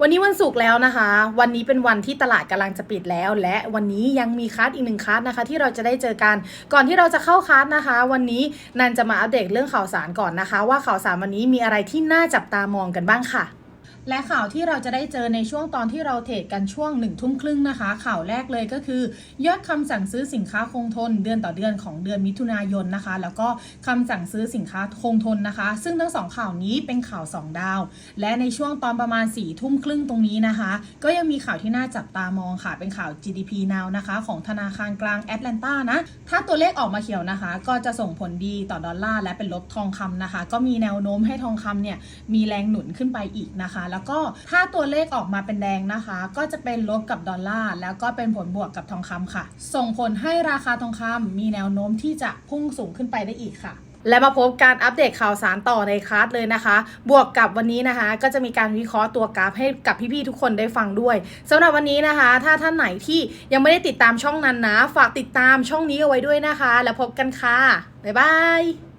วันนี้วันศุกร์แล้วนะคะ วันนี้เป็นวันที่ตลาดกำลังจะปิดแล้ว และวันนี้ยังมีคัสอีกหนึ่งคัสนะคะ ที่เราจะได้เจอกันก่อนที่เราจะเข้าคัสนะคะ วันนี้นันจะมาอัปเดตเรื่องข่าวสารก่อนนะคะ ว่าข่าวสารวันนี้มีอะไรที่น่าจับตามองกันบ้างค่ะ และข่าวที่เราจะได้เจอในช่วงตอนที่เราเทรดกันช่วงหนึ่งทุ่มครึ่งนะคะ ข่าวแรกเลยก็คือ ยอดคำสั่งซื้อสินค้าคงทน เดือนต่อเดือนของเดือนมิถุนายนนะคะ แล้วก็คำสั่งซื้อสินค้าคงทนนะคะ ซึ่งทั้งสองข่าวนี้เป็นข่าว 2 ดาว และในช่วงตอนประมาณ4ี่ทุ่มครึ่งตรงนี้นะคะ ก็ยังมีข่าวที่น่าจับตามองค่ะ เป็นข่าว GDP now นะคะ ของธนาคารกลางแอตแลนตานะ ถ้าตัวเลขออกมาเขียวนะคะ ก็จะส่งผลดีต่อดอลลาร์และเป็นลบทองคำนะคะ ก็มีแนวโน้มให้ทองคำเนี่ยมีแรงหนุนขึ้นไปอีกนะคะแล้วก็ถ้าตัวเลขออกมาเป็นแดงนะคะ ก็จะเป็นลบกับดอลลาร์แล้วก็เป็นผลบวกกับทองคำค่ะ ส่งผลให้ราคาทองคำมีแนวโน้มที่จะพุ่งสูงขึ้นไปได้อีกค่ะและมาพบการอัปเดตข่าวสารต่อในคลาสเลยนะคะ บวกกับวันนี้นะคะ ก็จะมีการวิเคราะห์ตัวกราฟให้กับพี่ๆทุกคนได้ฟังด้วยสำหรับวันนี้นะคะ ถ้าท่านไหนที่ยังไม่ได้ติดตามช่องนั้นนะ ฝากติดตามช่องนี้เอาไว้ด้วยนะคะ แล้วพบกันค่ะ บ๊ายบาย